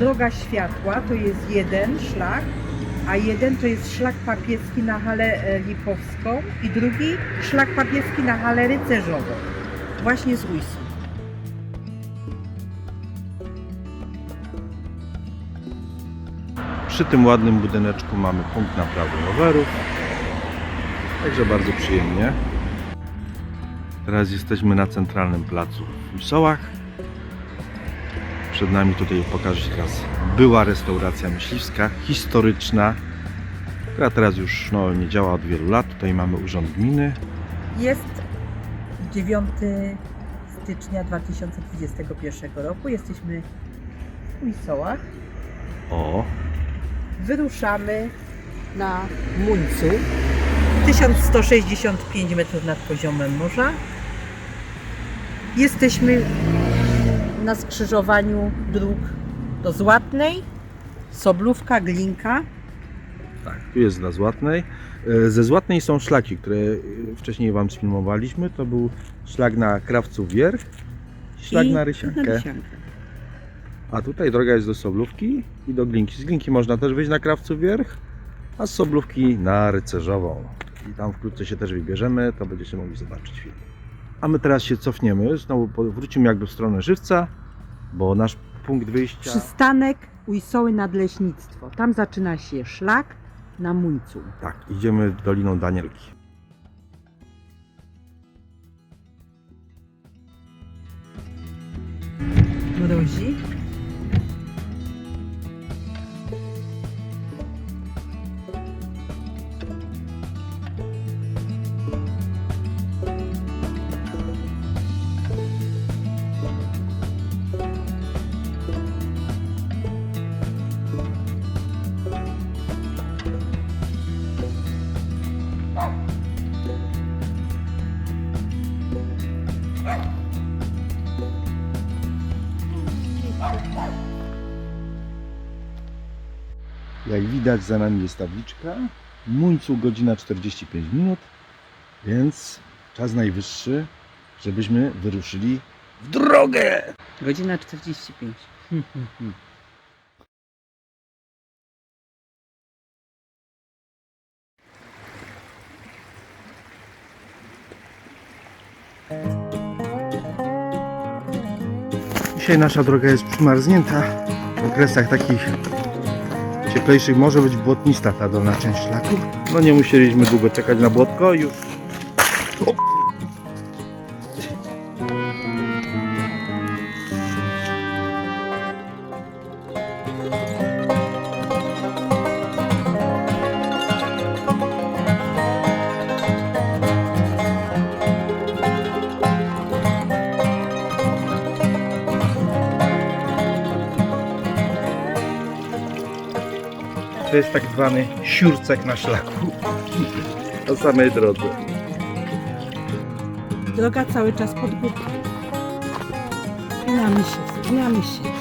droga światła to jest jeden szlak, a jeden to jest szlak papieski na halę e, lipowską i drugi szlak papieski na halę rycerzową. Właśnie z Ujsu. Przy tym ładnym budyneczku mamy punkt naprawy rowerów. Także bardzo przyjemnie. Teraz jesteśmy na centralnym placu w Wisołach. Przed nami tutaj pokażę teraz była restauracja myśliwska, historyczna, która teraz już no, nie działa od wielu lat. Tutaj mamy urząd gminy. Jest 9 stycznia 2021 roku. Jesteśmy w Ujsołach. O, Wyruszamy na Muńcu. 1165 metrów nad poziomem morza. Jesteśmy na skrzyżowaniu dróg do Złatnej, Soblówka, Glinka. tak, tu jest dla Złatnej. E, Ze Złatnej są szlaki, które e, wcześniej Wam sfilmowaliśmy. To był szlak na Krawców Wierch, szlak i na Rysiankę. Rysiankę. A tutaj droga jest do Soblówki i do Glinki. Z Glinki można też wyjść na Krawców Wierch, a z Soblówki na Rycerzową. I tam wkrótce się też wybierzemy, to będziecie mogli zobaczyć film. A my teraz się cofniemy, znowu wrócimy jakby w stronę Żywca, bo nasz punkt wyjścia... Przystanek Ujsoły Nadleśnictwo. Tam zaczyna się szlak na Muńcu. Tak, idziemy Doliną Danielki. Mrozi. Jak widać za nami jest tabliczka. Muńcu godzina 45 minut, więc czas najwyższy, żebyśmy wyruszyli w drogę! Godzina 45. Dzisiaj nasza droga jest przymarznięta. W okresach takich cieplejszych może być błotnista ta dolna część szlaku. No nie musieliśmy długo czekać na błotko, już To jest tak zwany siurcek na szlaku. Na samej drodze. Droga cały czas pod górkę. Wspinamy się, wspinamy się.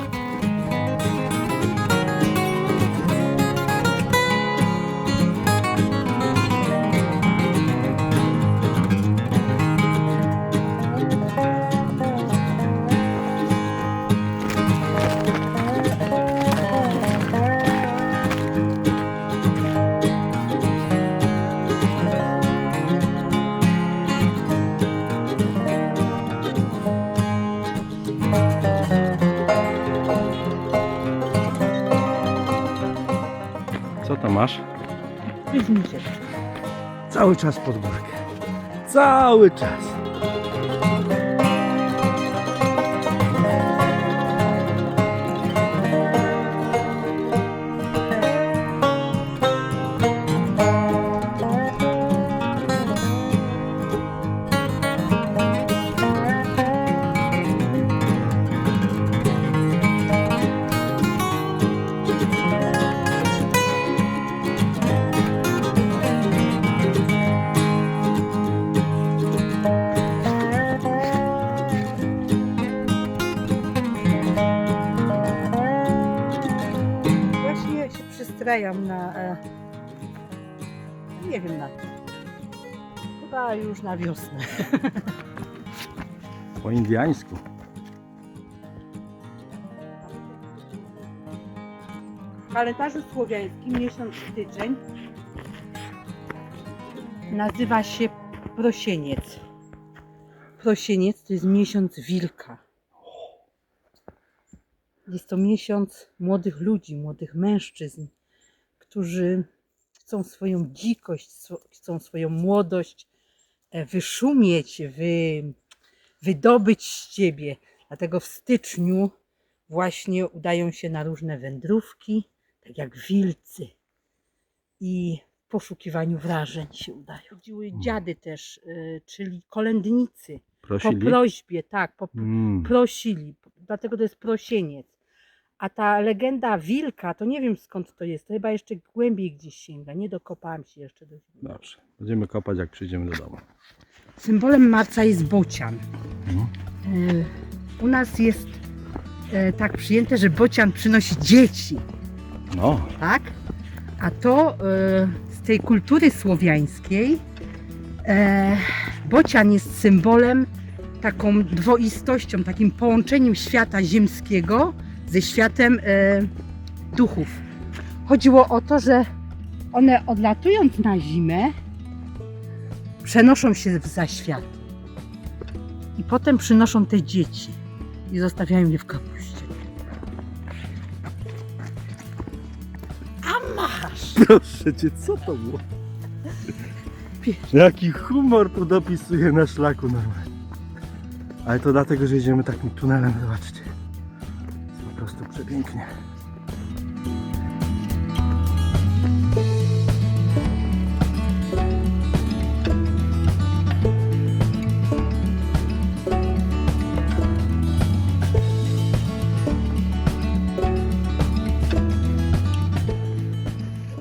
To masz? Cały czas pod górkę. Cały czas. Przystrajam na. E, nie wiem na. Chyba już na wiosnę. Po indiańsku. W kalendarzu słowiańskim miesiąc styczeń nazywa się prosieniec. Prosieniec to jest miesiąc wilka. Jest to miesiąc młodych ludzi, młodych mężczyzn, którzy chcą swoją dzikość, chcą swoją młodość e, wyszumieć, wy, wydobyć z ciebie. Dlatego w styczniu właśnie udają się na różne wędrówki, tak jak wilcy. I w poszukiwaniu wrażeń się udają. Chodziły dziady też, y, czyli kolędnicy. Po Prosili? prośbie, tak, po, Mm. prosili, dlatego to jest prosieniec. A ta legenda wilka, to nie wiem skąd to jest, to chyba jeszcze głębiej gdzieś sięga, nie dokopałam się jeszcze do Dobrze. Będziemy kopać, jak przyjdziemy do domu. Symbolem marca jest bocian. Mhm. Y, U nas jest y, tak przyjęte, że bocian przynosi dzieci, No, tak? A to y, z tej kultury słowiańskiej e, bocian jest symbolem, taką dwoistością, takim połączeniem świata ziemskiego ze światem e, duchów. Chodziło o to, że one odlatując na zimę, przenoszą się w zaświat. I potem przynoszą te dzieci i zostawiają je w kapuście. A masz! proszę cię, co to było? Jaki humor tu dopisuje na szlaku normalnie. Ale to dlatego, że jedziemy takim tunelem, zobaczcie. Przepięknie.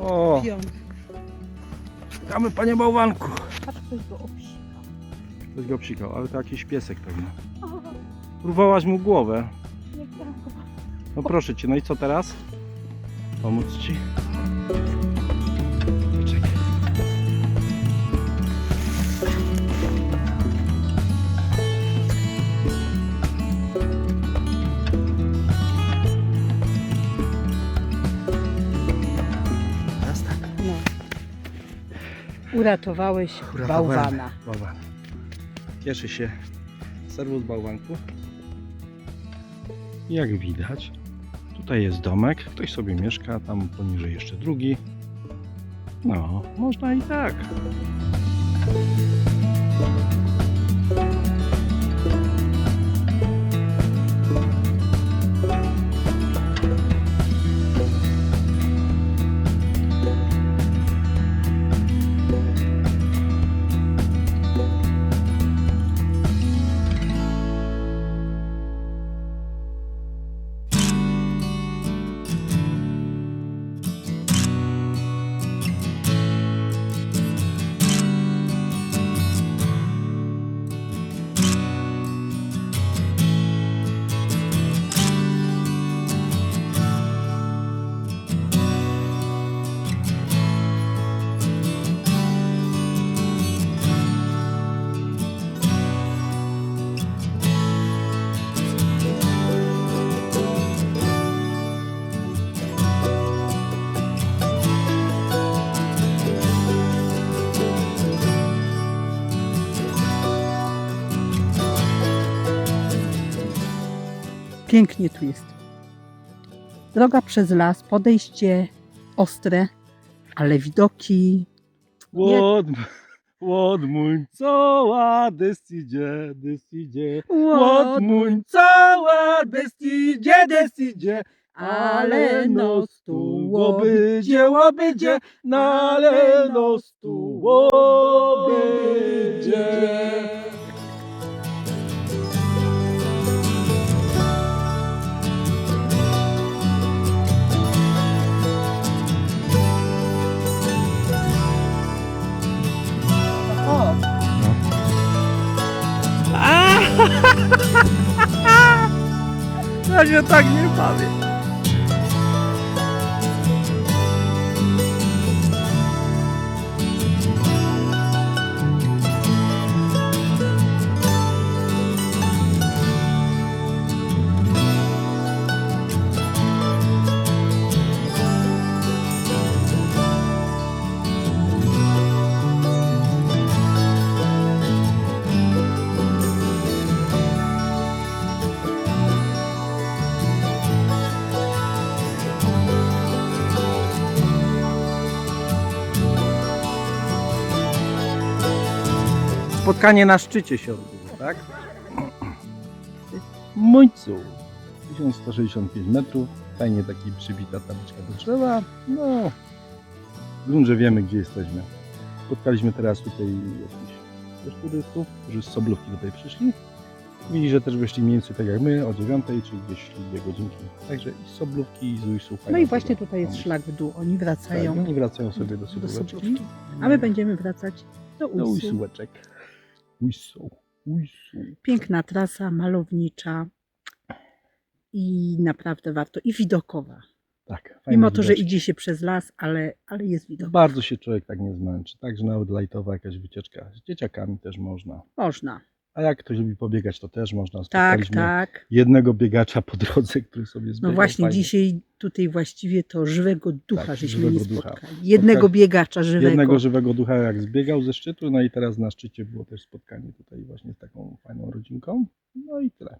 O, Pion. czekamy panie bałwanku. Patrz, ktoś go obsikał. Ktoś go psikał, ale to jakiś piesek pewnie. Urwałaś mu głowę. No proszę cię, no i co teraz? Pomóc ci? Teraz tak. No. Uratowałeś bałwana. Bałwan. Cieszy się serwus bałwanku. Jak widać, tutaj jest domek, ktoś sobie mieszka, tam poniżej jeszcze drugi. No, można i tak. Pięknie tu jest. Droga przez las, podejście ostre, ale widoki. Łod, łod mój, cała destidzie, destidzie. Łod mój, cała destidzie, destidzie. Ale nos tu łobydzie, łobydzie, no ale nos tu łobydzie. Ja się tak spotkanie na szczycie się odbyło, tak? Mójcu. 1165 metrów. Fajnie taki przybita tabliczka do drzewa. No, w gruncie wiemy, gdzie jesteśmy. Spotkaliśmy teraz tutaj jakichś też turystów, którzy z Soblówki tutaj przyszli. Mówili, że też wyszli mniej więcej tak jak my, o 9, czyli gdzieś dwie godzinki. Także i z Soblówki, i z. No i właśnie tutaj jest szlak w dół. Oni Tak, wracają oni wracają sobie do do. Soblówki, a my będziemy wracać do Do Ujsu. Ujsułeczek. Ujsu. Ujsu. Piękna trasa, malownicza i naprawdę warto. I widokowa. Tak, Mimo to, że idzie się przez las, ale, ale jest widok. Bardzo się człowiek tak nie zmęczy. Także nawet lajtowa jakaś wycieczka. Z dzieciakami też można. Można. A jak ktoś lubi pobiegać, to też można. Tak, Spotkaliśmy tak. jednego biegacza po drodze, który sobie zbiegał. No właśnie, fajnie. dzisiaj tutaj właściwie to żywego ducha Tak, żeśmy żywego nie ducha. spotkali. Jednego Spotka- biegacza żywego. Jednego żywego ducha jak zbiegał ze szczytu, no i teraz na szczycie było też spotkanie tutaj właśnie z taką fajną rodzinką. No i tyle.